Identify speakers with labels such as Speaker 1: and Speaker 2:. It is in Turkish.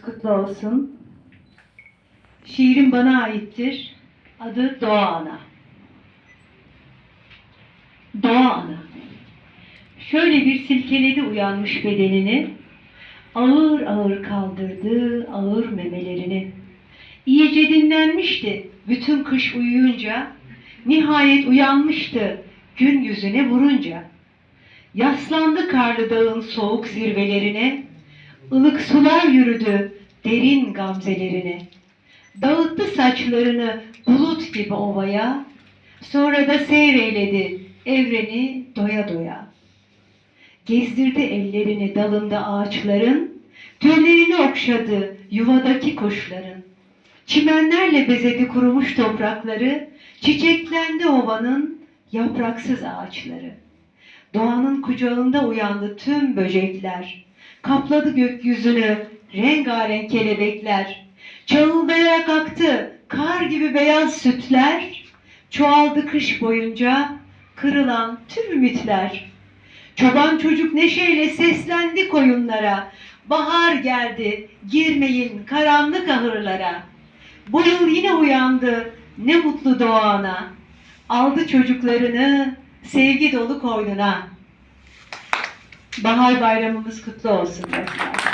Speaker 1: kutlu olsun. Şiirim bana aittir. Adı Doğa Ana. Doğa Ana. Şöyle bir silkeledi uyanmış bedenini. Ağır ağır kaldırdı ağır memelerini. İyice dinlenmişti bütün kış uyuyunca. Nihayet uyanmıştı gün yüzüne vurunca. Yaslandı karlı dağın soğuk zirvelerine. Ilık sular yürüdü derin gamzelerine. Dağıttı saçlarını bulut gibi ovaya. Sonra da seyreyledi evreni doya doya. Gezdirdi ellerini dalında ağaçların, tüylerini okşadı yuvadaki kuşların. Çimenlerle bezedi kurumuş toprakları, çiçeklendi ovanın yapraksız ağaçları. Doğanın kucağında uyandı tüm böcekler, kapladı gökyüzünü rengarenk kelebekler. Çağıldayarak aktı kar gibi beyaz sütler, çoğaldı kış boyunca kırılan tüm ümitler. Çoban çocuk neşeyle seslendi koyunlara. Bahar geldi, girmeyin karanlık ahırlara. Bu yıl yine uyandı, ne mutlu doğana. Aldı çocuklarını sevgi dolu koynuna. Bahar bayramımız kutlu olsun. Mesela.